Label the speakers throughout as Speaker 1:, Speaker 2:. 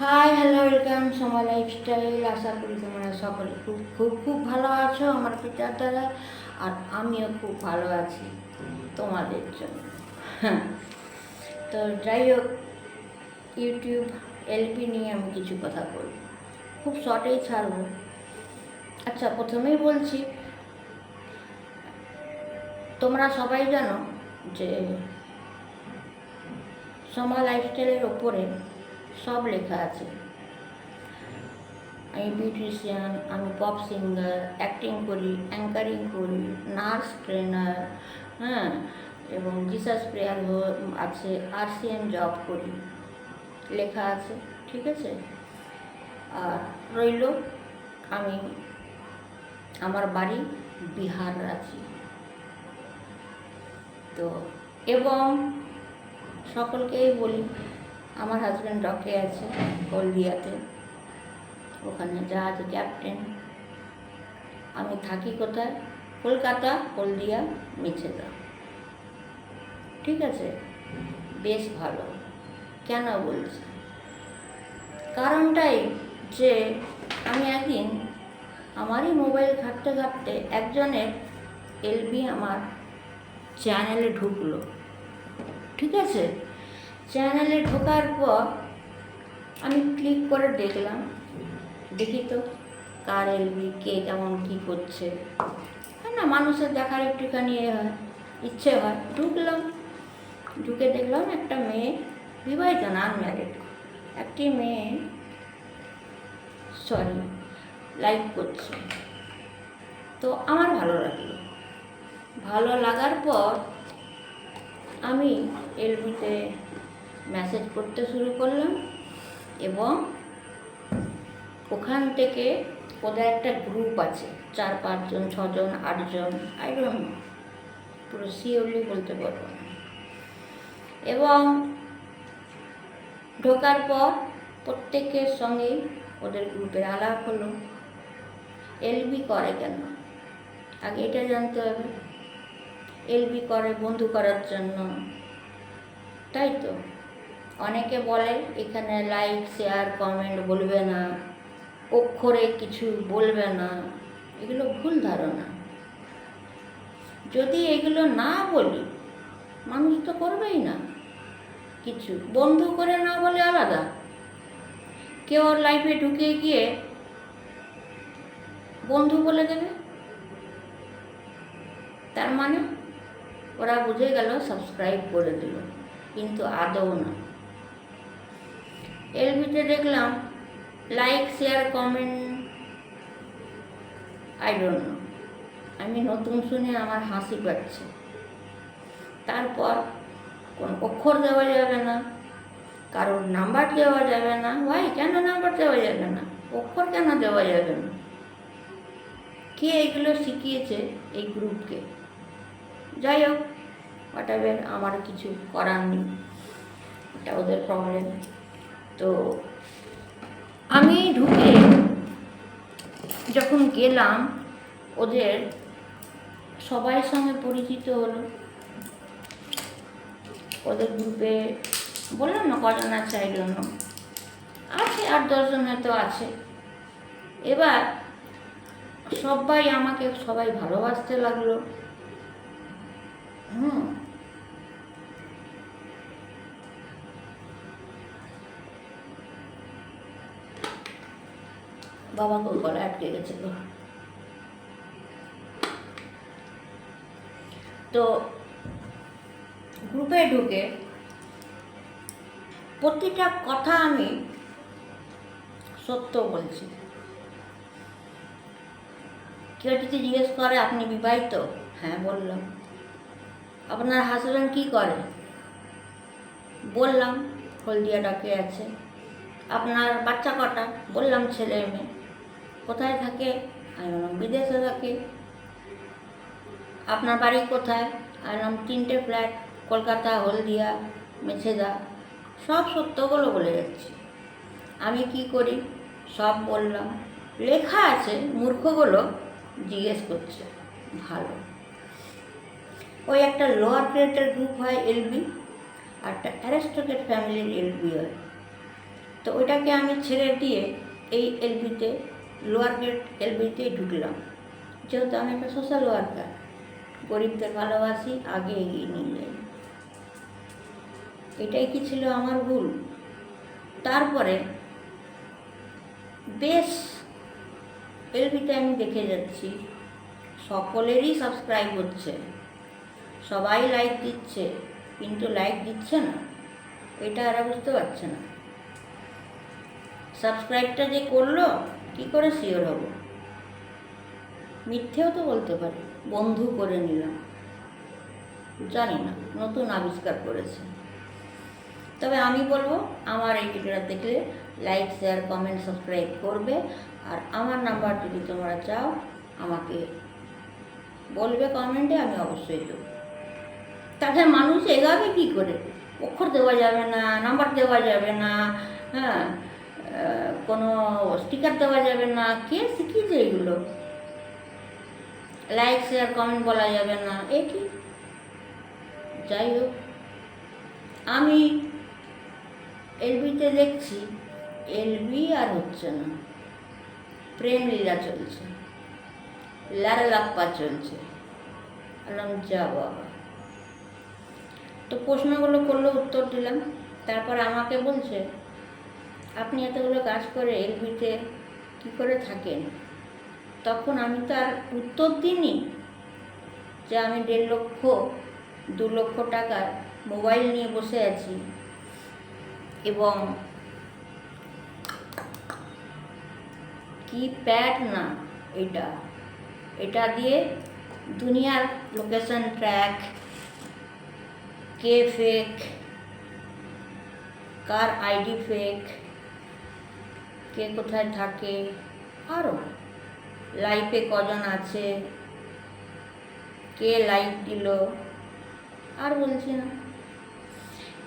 Speaker 1: Hi hello welcome Samay lifestyle আশা করি তোমরা সকলে খুব খুব খুব ভালো আছো, আমার পিতার দ্বারা আর আমিও খুব ভালো আছি তোমাদের জন্য। হ্যাঁ তো যাই হোক ইউটিউব এলপি নিয়ে আমি কিছু কথা বলব। খুব শর্টেই ছাড়বো। আচ্ছা প্রথমেই বলছি, তোমরা সবাই জানো যে সময় লাইফস্টাইলের ওপরে সব লেখা আছে। আমি বিউটিশিয়ান, আমি পপ সিঙ্গার, অ্যাক্টিং করি, অ্যাঙ্কারিং করি, নার্স ট্রেনার হ্যাঁ এবং জিসাস প্রেয়ার আছে আর এম জব করি। লেখা আছে, ঠিক আছে? আর রইল, আমি আমার বাড়ি বিহার আছি তো, এবং সকলকেই বলি আমার হাজব্যান্ড ডকে আছে, হলদিয়াতে। ওখানে জাহাজ ক্যাপ্টেন আমি থাকি কোথায়? কলকাতা, হলদিয়া, মিছেদা। ঠিক আছে? বেশ ভালো। কেন বলছি? কারণটাই যে আমি একদিন আমারই মোবাইল ঘাঁটতে ঘাঁটতে একজনের এলবি আমার চ্যানেলে ঢুকলো। ঠিক আছে? চ্যানেলে ঢোকার পর আমি ক্লিক করে দেখলাম। দেখি তো, কার এলবি, কে কেমন কী করছে। হ্যাঁ না, মানুষের দেখার একটুখানি, এ হয় ইচ্ছে হয়। ঢুকলাম। ঢুকে দেখলাম একটা মেয়ে, বিবাহিত না আনম্যারিড একটি মেয়ে সরি লাইক করছে। তো আমার ভালো লাগল। ভালো লাগার পর আমি এলবিতে মেসেজ করতে শুরু করলাম এবং ওখান থেকে ওদের একটা গ্রুপ আছে, চার পাঁচজন ছজন আটজন আই ডোন্ট নো পুরো শিওরলি বলতে পারব এবং ঢোকার পর প্রত্যেকের সঙ্গেই ওদের গ্রুপের আলাপ হলো। এলবি করে কেন? আগে এটা জানতে হবে। এলবি করে বন্ধু করার জন্য। তাই তো? অনেকে বলে এখানে লাইক শেয়ার কমেন্ট বলবে না, অক্ষরে কিছু বলবে না। এগুলো ভুল ধারণা। যদি এগুলো না বলি, মানুষ তো করবেই না। কিছু বন্ধু করে না বলে আলাদা। কেউ ওর লাইফে ঢুকে গিয়ে বন্ধু বলে দেবে। তার মানে ওরা বুঝে গেল সাবস্ক্রাইব করে দিল। কিন্তু আদৌ না। এলবিতে দেখলাম like share comment I don't know আমি নতুন শুনে আমার হাসি পাচ্ছে। তারপর কোন অক্ষর দেওয়া যাবে না, কারোর নাম্বার দেওয়া যাবে না, ভাই, কেন নাম্বার দেওয়া যাবে না? অক্ষর কেন দেওয়া যাবে না? কে এগুলো শিখিয়েছে এই গ্রুপকে? যাই হোক হোয়াট আমার কিছু করার নেই। এটা ওদের প্রবলেম তো আমি ঢুকে যখন গেলাম, ওদের সবাই সঙ্গে পরিচিত হলো। ওদের গ্রুপে বললাম না কজন আছে আই জন্য আছে আট দশজন হয়তো আছে। এবার সবাই আমাকে, সবাই ভালোবাসতে লাগল। হুম বাবাকে গলা আটকে গেছিল। তো গ্রুপে ঢুকে প্রতিটা কথা আমি সত্য বলছি। কেউ যদি জিজ্ঞেস করে, আপনি বিবাহিত? হ্যাঁ বললাম। আপনার হাজব্যান্ড কী করে? বললাম, হলদিয়া ডাকে আছে। আপনার বাচ্চা কটা? বললাম, ছেলে মেয়ে। কোথায় থাকে? আমি বললাম বিদেশে থাকে। আপনার বাড়ি কোথায়? আমি বললাম তিনটে ফ্ল্যাট, কলকাতা, হলদিয়া, মেছেদা। সব সত্যগুলো বলে যাচ্ছি। আমি কি করি? সব বললাম। লেখা আছে, মূর্খগুলো জিজ্ঞেস করছে। ভালো। ওই একটা লোয়ার গ্রেডের গ্রুপ হয় এলবি আর একটা অ্যারেস্টোকেট ফ্যামিলির এলবি হয়। তো ওইটাকে আমি ছেড়ে দিয়ে এই এলবিতে লোয়ার গেট এলবিতে ঢুকলাম। যেহেতু আমি একটা সোশ্যাল ওয়ার্কার গরিবদের ভালোবাসি, আগে এগিয়ে নিয়ে যাই। এটাই কি ছিল আমার ভুল? তারপরে বেশ এলবিতে আমি দেখে যাচ্ছি, সকলেরই সাবস্ক্রাইব হচ্ছে। সবাই লাইক দিচ্ছে, কিন্তু লাইক দিচ্ছে না। এটা এরা বুঝতে পারছে না। সাবস্ক্রাইবটা যে করল কি করে শিওর হব? মিথ্যেও তো বলতে পারি, বন্ধু করে নিলাম। জানি না, নতুন আবিষ্কার করেছে। তবে আমি বলব, আমার এই ভিডিওটা দেখলে লাইক শেয়ার কমেন্ট সাবস্ক্রাইব করবে। আর আমার নাম্বার যদি তোমরা চাও, আমাকে বলবে কমেন্টে আমি অবশ্যই দেবো। তাতে মানুষ এগাবে কী করে? অক্ষর দেওয়া যাবে না নাম্বার দেওয়া যাবে না হ্যাঁ। কোনো স্টিকার দেওয়া যাবে না। কে শিখিয়েছে এগুলো? লাইক শেয়ার কমেন্ট বলা যাবে না। এ কি? যাই হোক। আমি এলবিতে দেখছি, এলবি আর হচ্ছে না। প্রেম লীলা চলছে। লারালাপ্পা চলছে। আলাম যা বাবা। তো প্রশ্নগুলো করলে, উত্তর দিলাম। তারপর আমাকে বলছে আপনি এতগুলো কাজ করে এলবিতে কী করে থাকেন? তখন আমি তার উত্তর দিইনি যে আমি দেড় লক্ষ, দু লক্ষ টাকার মোবাইল নিয়ে বসে আছি। এবং কি প্যাড না এটা? এটা দিয়ে দুনিয়ার লোকেশন ট্র্যাক কে ফেক কার আইডি ফেক কে কোথায় থাকে? আরও লাইফে কজন আছে? কে লাইক দিল? আর বলছি না।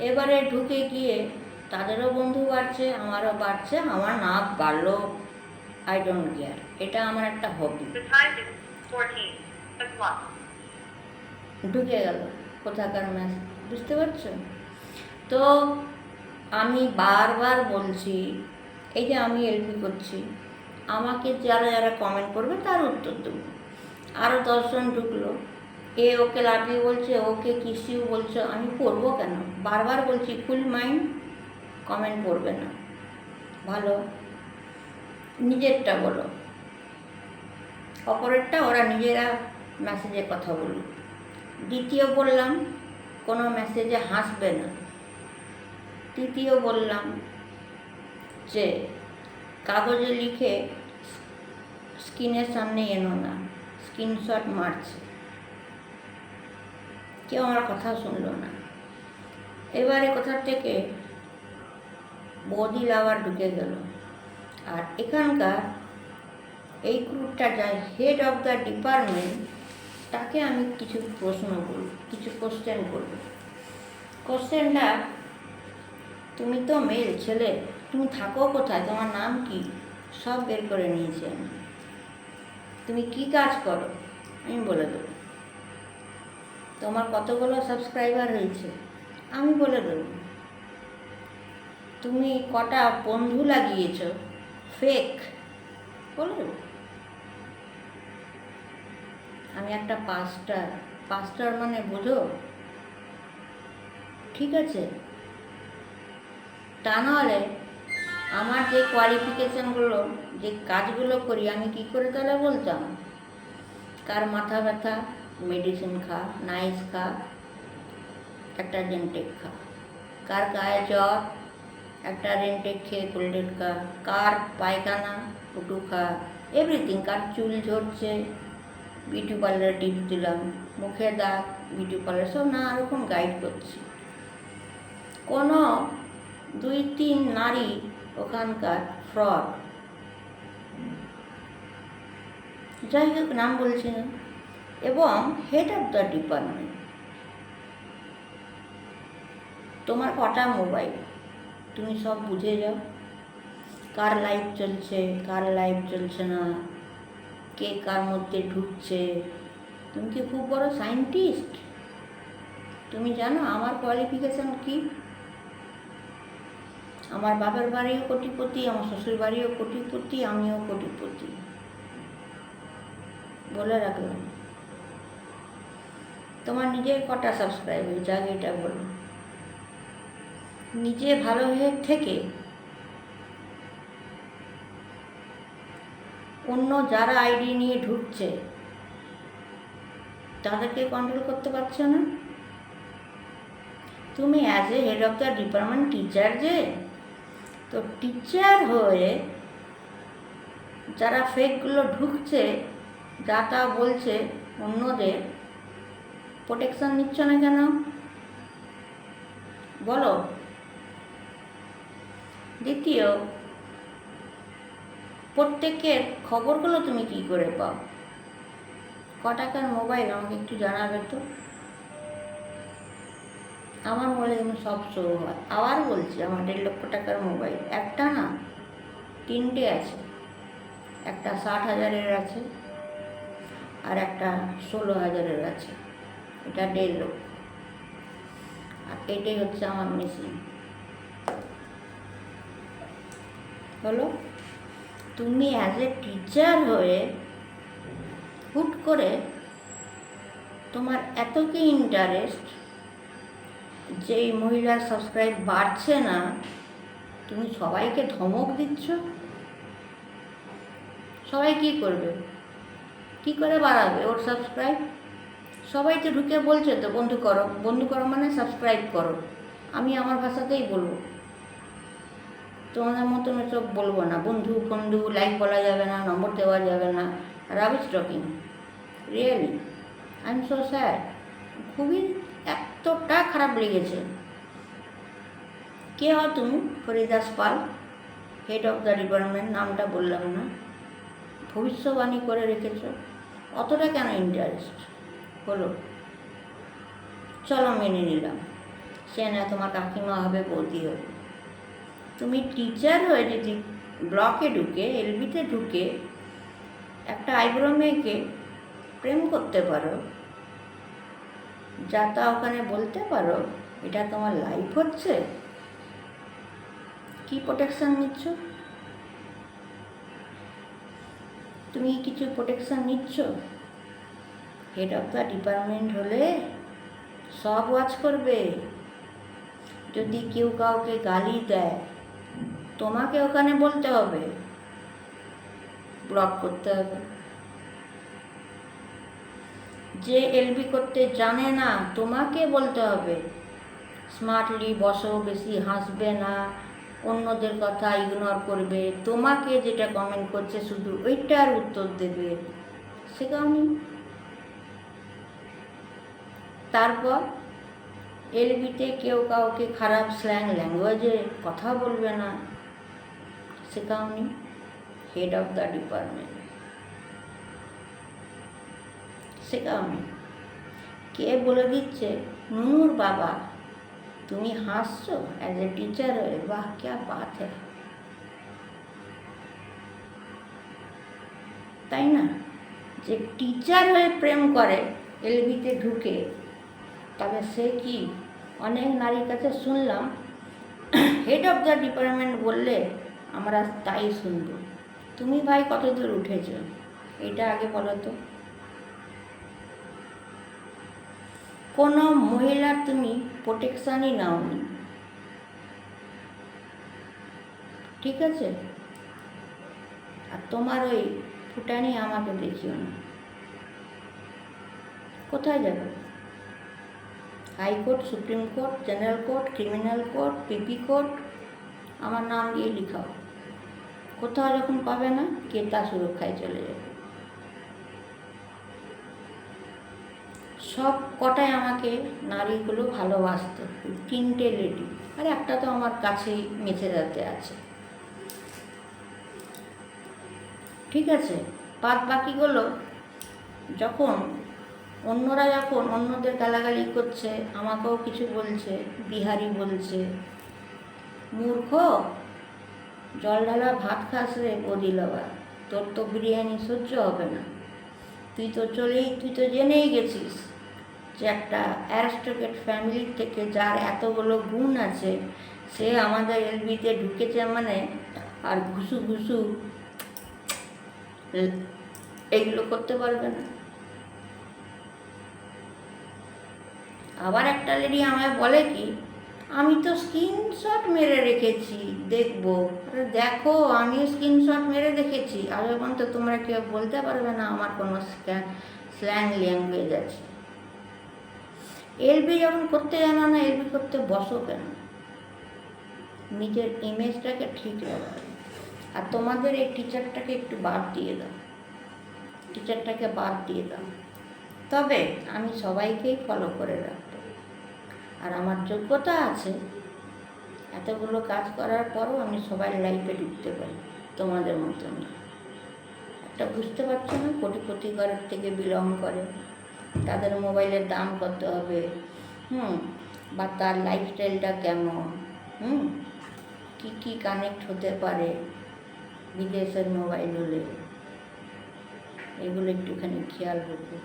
Speaker 1: এবারে ঢুকে গিয়ে তাদেরও বন্ধু বাড়ছে, আমারও বাড়ছে, আমার না বাড়লো। আই ডোন্ট কেয়ার এটা আমার একটা হবি
Speaker 2: The time is 14 o'clock.
Speaker 1: ঢুকে গেল কোথাকার ম্যাচ বুঝতে পারছ? তো আমি বারবার বলছি এই যে আমি এলপি করছি, আমাকে যারা যারা কমেন্ট করবে তার উত্তর দেবো। আরও দশজন ঢুকলো। এ ওকে লাভিয়ে বলছে, ওকে কিসিও বলছে, আমি পড়ব কেন? বারবার বলছি ফুল মাইন্ড কমেন্ট করবে না। ভালো। নিজেরটা বলো। অপরেরটা, ওরা নিজেরা মেসেজে কথা বলুক। দ্বিতীয় বললাম, কোনো মেসেজে হাসবে না। তৃতীয় বললাম যে কাগজে লিখে স্ক্রিনের সামনে এনো না স্ক্রিনশট মারছে। কেউ আমার কথা শুনলো না। এবারে কোথা থেকে বৌদি লাভার ঢুকে গেল। আর এখানকার এই গ্রুপটা যাই হেড অফ দ্য ডিপার্টমেন্ট তাকে আমি কিছু প্রশ্ন করব, কিছু কোশ্চেন করব। কোশ্চেনটা তুমি তো মেল ছেলে? তুমি থাকো কোথায়? তোমার নাম কি? সব বের করে নিয়েছি আমি। তুমি কি কাজ করো? আমি বলে দেবো। তোমার কতগুলো সাবস্ক্রাইবার হয়েছে? আমি বলে দেবো। তুমি কটা বন্ধু লাগিয়েছ? ফেক বলে আমি একটা পাস্টার পাস্টার মানে বোঝো? ঠিক আছে? তা নাহলে আমার যে কোয়ালিফিকেশানগুলো যে কাজগুলো করি, আমি কি করে তাহলে বলতাম? কার মাথা ব্যথা মেডিসিন খা নাইস খা, একটা রেন্টেক খা। কার গায়ে জ্বর, একটা রেন্টেক খেয়ে কোল্ডেট খা। কার পায়খানা, ফুটু খা। এভরিথিং কার চুল ঝরছে, বিউটি পার্লার টিপস দিলাম, মুখে দাগ, বিউটি পার্লার, সব নানা রকম গাইড করছি। কোনো দুই, তিন নারী ওখানকার ফ্রড। যাই হোক নাম বলছি না। এবং হেড অফ দ্য ডিপার্টমেন্ট তোমার কটা মোবাইল তুমি সব বুঝে যাও। কার লাইভ চলছে, কার লাইভ চলছে না, কে কার মধ্যে ঢুকছে। তুমি কি খুব বড় সায়েন্টিস্ট তুমি জানো আমার কোয়ালিফিকেশান কি? আমার বাবার বাড়িও কোটিপতি, আমার শ্বশুর বাড়িও কোটিপতি, আমিও কোটিপতি। বলে রাখলাম। তোমার নিজের কটা সাবস্ক্রাইব হয়েছে আগে এটা বলো। নিজে ভালো হয়ে থেকে অন্য যারা আইডি নিয়ে ঢুকছে, তাদেরকে কন্ট্রোল করতে পারছ না? তুমি as a head of the department teacher যে তো টিচার হয়ে যারা ফেকগুলো ঢুকছে, যা তা বলছে অন্যদের প্রোটেকশন নিচ্ছ না কেন? বলো। দ্বিতীয়, প্রত্যেকের খবরগুলো তুমি কি করে পাও? ক টাকার মোবাইল আমাকে একটু জানাবে তো। আমার মোবাইলে কিন্তু সব শো হয়। আবার বলছি, আমার দেড় লক্ষ টাকার মোবাইল। একটা না, তিনটে আছে। একটা ষাট হাজারের আছে, আর একটা ষোলো হাজারের আছে। এটা দেড় লক্ষ। আর এটাই হচ্ছে আমার মেশিন। হলো তুমি অ্যাজ এ টিচার হয়ে হুট করে তোমার এত কি ইন্টারেস্ট যে মহিলার সাবস্ক্রাইব বাড়ছে না, তুমি সবাইকে ধমক দিচ্ছ? সবাই কি করবে? কি করে বাড়াবে ওর সাবস্ক্রাইব সবাই তো ঢুকে বলছে তো, বন্ধু করো। বন্ধু করো মানে সাবস্ক্রাইব করো। আমি আমার ভাষাতেই বলব। তোমাদের মতন সব বলব না। বন্ধু বন্ধু লাইক বলা যাবে না, নম্বর দেওয়া যাবে না। Rubbish talking really I am so sad খুবই এতটা খারাপ লেগেছে। কে হও তুমি? Faridas Pal head of the department নামটা বললাম না। ভবিষ্যবাণী করে রেখেছ। অতটা কেন ইন্টারেস্ট হলো চলো মেনে নিলাম। সে না তোমার কাকিমা হবে, বৌদি হবে। তুমি টিচার হয়ে যদি ব্লকে ঢুকে এলবিতে ঢুকে একটা আইব্রো মেয়েকে প্রেম করতে পারো যা তা ওখানে বলতে পারো, এটা তোমার লাইফ হচ্ছে? কি প্রোটেকশন নিচ্ছ? তুমি কিছু প্রোটেকশন নিচ্ছ? হেড অফ দ্য ডিপার্টমেন্ট হলে সব ওয়াচ করবে। যদি কেউ কাউকে গালি দেয়, তোমাকে ওখানে বলতে হবে। ব্লক করতে হবে। যে এলবি করতে জানে না, তোমাকে বলতে হবে। স্মার্টলি বসো, বেশি হাসবে না, অন্যদের কথা ইগনোর করবে। তোমাকে যেটা কমেন্ট করছে শুধু ওইটার উত্তর দেবে। শেখাওনি তারপর এলবিতে কেউ কাউকে খারাপ স্ল্যাং ল্যাঙ্গুয়েজে কথা বলবে না। শেখাওনি হেড অফ দ্য ডিপার্টমেন্ট শেখাওনি কে বলে দিচ্ছে নুনুর বাবা, তুমি হাসছো? অ্যাজ এ টিচার হয়ে বাহ, ক্যা বাত হ্যাঁ তাই না? যে টিচার হয়ে প্রেম করে, এলবিতে ঢুকে, তবে সে কি? অনেক নারীর কাছে শুনলাম হেড অফ দ্য ডিপার্টমেন্ট বললে, আমরা তাই শুনব। তুমি ভাই কত দূর উঠেছ? এটা আগে বলো তো। কোনো মহিলার তুমি প্রোটেকশানই নাওনি। ঠিক আছে? আর তোমার ওই ফুটানি আমাকে দেখিও না। কোথায় যাবে? High court, supreme court, general court, criminal court, PP court, আমার নাম দিয়ে লিখাও। কোথাও যখন পাবে না কে তা সুরক্ষায় চলে যাবে। সব কটাই আমাকে নারীগুলো ভালোবাসতো। তিনটে লেডি আর একটা তো আমার কাছেই মেছে যাতে আছে। ঠিক আছে? বাদ বাকিগুলো যখন অন্যরা যখন অন্যদের গালাগালি করছে, আমাকেও কিছু বলছে, বিহারি বলছে, মূর্খ, জল ঢালা ভাত খাস রে বদিলবা তোর তো বিরিয়ানি সহ্য হবে না। তুই তো চলেই, তুই তো জেনেই গেছিস। যে একটা অ্যারিস্টোক্রেট ফ্যামিলির থেকে যার এতগুলো গুণ আছে, সে আমাদের এলবিতে ঢুকেছে মানে আর ঘুষু ঘুষু এগুলো করতে পারবে না। আবার একটা লেডি আমায় বলে কি, আমি তো স্ক্রিনশট মেরে রেখেছি, দেখব। দেখো আমি স্ক্রিনশট মেরে রেখেছি আর এখন তো তোমরা কেউ বলতে পারবে না, আমার কোনো স্ল্যাং ল্যাঙ্গুয়েজ আছে। এলবি যখন করতে জানো না, এলবি করতে বসো কেন? নিজের ইমেজটাকে ঠিক রাখো। আর তোমাদের এই টিচারটাকে একটু বাদ দিয়ে দাও। টিচারটাকে বাদ দিয়ে দাও। তবে আমি সবাইকেই ফলো করে রাখব। আর আমার যোগ্যতা আছে। এতগুলো কাজ করার পরও আমি সবাই লাইফে ঢুকতে পারি, তোমাদের মতন না। একটা বুঝতে পারছ না? কোটিপতি ঘরের থেকে বিলং করে। তাদের মোবাইলের দাম কত হবে? হুম, বা তার লাইফস্টাইলটা কেমন? হুম, কী কী কানেক্ট হতে পারে বিদেশের মোবাইল হলে? এগুলো একটুখানি খেয়াল রেখো।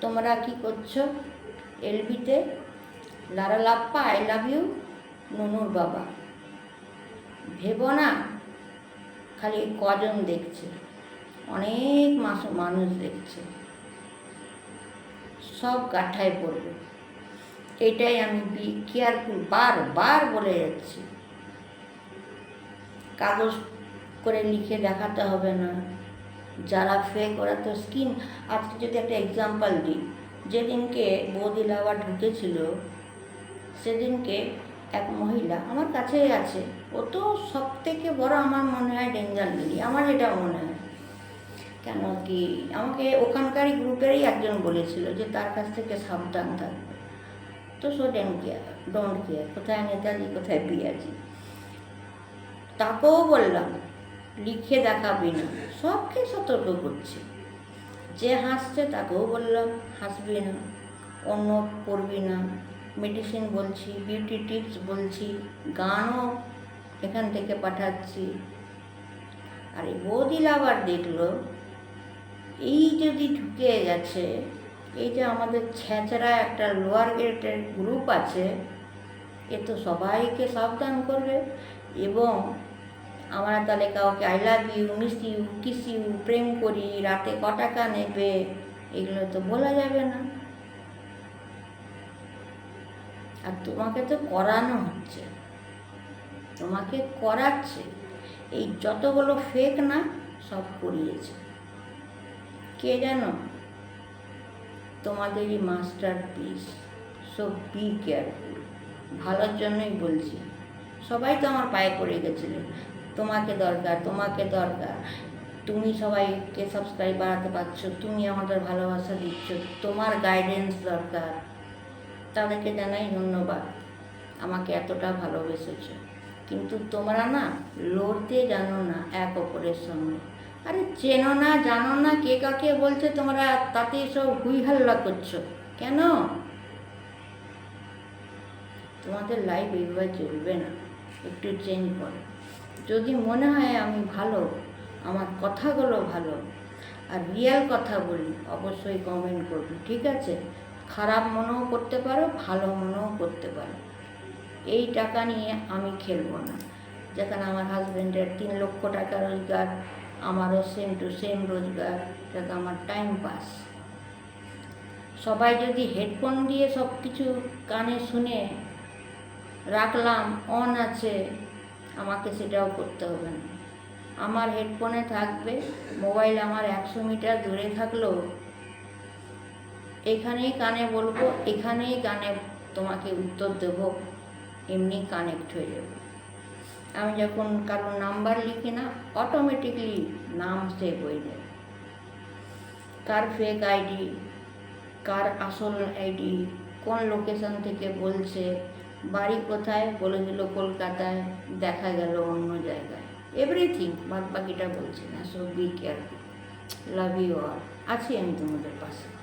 Speaker 1: তোমরা কি করছ? এলবিতে লারা লাপ্পা আই লাভ ইউ নুনুর বাবা। ভেবো না, খালি কজন দেখছে? অনেক মাস, মানুষ দেখছে। সব কাঠায় পড়বে। এটাই আমি বি কেয়ারফুল বারবার বলে যাচ্ছি। কাগজ করে লিখে দেখাতে হবে না। যারা ফেক ওরা তো স্কিন আজকে যদি একটা এক্সাম্পল দিই, যেদিনকে বৌদি লাভা ঢুকেছিল, সেদিনকে এক মহিলা আমার কাছেই আছে। ও তো সব থেকে বড় আমার মনে হয় ডেঞ্জার লেডি আমার এটা মনে হয়। কেন কি? আমাকে ওখানকারই গ্রুপেরই একজন বলেছিল যে তার কাছ থেকে সাবধান থাকবে তো so don't care don't care কোথায় নেতাজি, কোথায় পিয়াজি। তাকেও বললাম, লিখে দেখাবি না, সবকে সতর্ক করছি। যে হাসছে তাকেও বললাম, হাসবি না, অন্য করবি না মেডিসিন বলছি বিউটি টিপস বলছি, গানও এখান থেকে পাঠাচ্ছি। আর এই বৌদি আবার দেখল এই যদি ঢুকে গেছে, এই যে আমাদের ছেঁচড়া একটা লোয়ার গ্রেডের গ্রুপ আছে, এ তো সবাইকে সাবধান করবে এবং আমরা তাহলে কাউকে I love you miss you kiss you প্রেম করি, রাতে ক টাকা নেবে, এগুলো তো বলা যাবে না। আর তোমাকে তো করানো হচ্ছে, তোমাকে করাচ্ছে, এই যতগুলো ফেক না, সব করিয়েছে। কে জানো? তোমাদেরই masterpiece so be careful ভালোর জন্যই বলছি। সবাই তো আমার পায়ে পড়ে গেছিল। তোমাকে দরকার তোমাকে দরকার। তুমি সবাইকে সাবস্ক্রাইব বাড়াতে পারছ, তুমি আমাদের ভালোবাসা দিচ্ছ, তোমার গাইডেন্স দরকার। তাদেরকে জানাই ধন্যবাদ। আমাকে এতটা ভালোবেসেছো। কিন্তু তোমরা না লড়তে জানো না এক অপরের সঙ্গে। আরে চেনো না, জানো না কে কাকে বলছে, তোমরা তাতে সব হুই হাল্লা করছ। কেন? তোমাদের লাইফ এইভাবে চলবে না, একটু চেঞ্জ করো। যদি মনে হয় আমি ভালো, আমার কথাগুলো ভালো, আর রিয়েল কথা বলি, অবশ্যই কমেন্ট করবে, ঠিক আছে? খারাপ মনেও করতে পারো, ভালো মনেও করতে পারো। এই টাকা নিয়ে আমি খেলব না। যেখানে আমার হাজব্যান্ডের তিন লক্ষ টাকা রোজগার আমারও সেম টু সেম রোজগার যাতে আমার টাইম পাস সবাই যদি হেডফোন দিয়ে সব কিছু কানে শুনে রাখলাম অন আছে, আমাকে সেটাও করতে হবে না। আমার হেডফোনে থাকবে মোবাইল আমার একশো মিটার দূরে থাকলেও এখানেই কানে বলব, এখানেই কানে তোমাকে উত্তর দেব, এমনি কানেক্ট হয়ে যাবে। আমি যখন কারোর নাম্বার লিখি না অটোমেটিকলি নাম সেভ হয়ে যায়। কার ফেক আইডি কার আসল আইডি কোন লোকেশন থেকে বলছে, বাড়ি কোথায়, বলে দিল কলকাতায়, দেখা গেল অন্য জায়গায়। এভরিথিং বাদ বাকিটা বলছি না so be careful love you all আছি আমি তোমাদের পাশে।